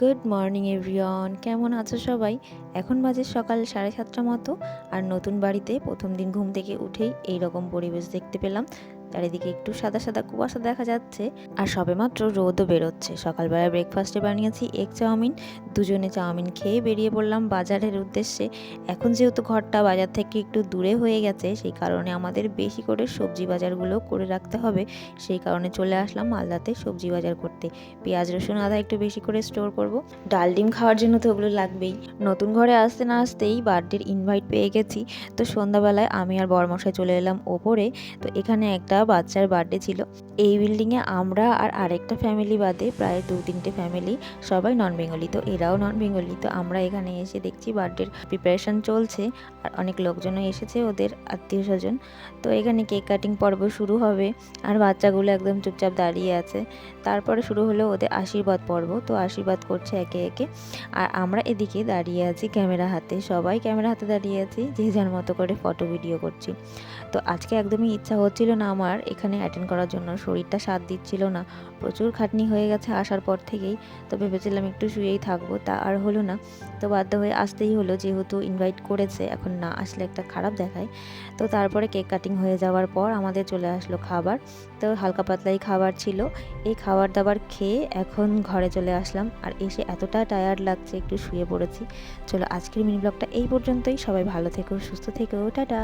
Good morning everyone কেমন আছো সবাই? এখন বাজে সকাল সাড়ে সাতটা মতো, আর নতুন বাড়িতে প্রথম দিন ঘুম থেকে উঠেই এই রকম পরিবেশ দেখতে পেলাম। চারিদিকে একটু সাদা সাদা কুয়াশা দেখা যাচ্ছে আর সবেমাত্র রোদও বেরোচ্ছে। সকালবেলা ব্রেকফাস্টে বানিয়েছি এগ চাউমিন। দুজনে চাউমিন খেয়ে বেরিয়ে পড়লাম বাজারের উদ্দেশ্যে। এখন যেহেতু ঘরটা বাজার থেকে একটু দূরে হয়ে গেছে, সেই কারণে আমাদের বেশি করে সবজি বাজারগুলো করে রাখতে হবে। সেই কারণে চলে আসলাম মালদাতে সবজি বাজার করতে। পেঁয়াজ, রসুন আদা একটু বেশি করে স্টোর করব। ডাল ডিম খাওয়ার জন্য তো ওগুলো লাগবেই। নতুন ঘরে আসতে না আসতেই বার্থডের ইনভাইট পেয়ে গেছি। তো সন্ধ্যাবেলায় আমি আর বরমশাই চলে এলাম ওপরে। তো এখানে একটা বাচ্চার বার্থডে ছিল। এই বিল্ডিংয়ে আমরা আর আরেকটা ফ্যামিলি বাদে প্রায় দু তিনটে ফ্যামিলি সবাই নন বেঙ্গলি তো এরাও নন বেঙ্গলি তো আমরা এখানে এসে দেখছি বার্থডের প্রিপারেশন চলছে আর অনেক লোকজনও এসেছে ওদের আত্মীয় স্বজন তো এখানে কেক কাটিং পর্ব শুরু হবে আর বাচ্চাগুলো একদম চুপচাপ দাঁড়িয়ে আছে। তারপরে শুরু হলো ওদের আশীর্বাদ পর্ব, তো আশীর্বাদ করছে একে একে। আর আমরা এদিকে দাঁড়িয়ে আছি ক্যামেরা হাতে, সবাই ক্যামেরা হাতে দাঁড়িয়ে আছি, যে যার মতো করে ফটো ভিডিও করছি। তো আজকে একদমই ইচ্ছা হচ্ছিল না আমার এখানে অ্যাটেন্ড করার জন্য শরীরটা সাথ দিচ্ছিল না। প্রচুর খাটনি হয়ে গেছে আসার পর থেকেই, তো ভেবেছিলাম একটু শুয়েই থাকব, তা আর হলো না। তো বাধ্য হয়ে আসতেই হলো, যেহেতু ইনভাইট করেছে, এখন না আসলে একটা খারাপ দেখায়। তো তারপরে কেক কাটিং হয়ে যাওয়ার পর আমাদের চলে আসলো খাবার। তো হালকা পাতলাই খাবার ছিল। এই খাবার দাবার খেয়ে এখন ঘরে চলে আসলাম, আর এসে এতটা টায়ার্ড লাগছে, একটু শুয়ে পড়েছি। চলো আজকের মিনি ব্লগটা এই পর্যন্তই। সবাই ভালো থেকো, সুস্থ থেকো, টাটা!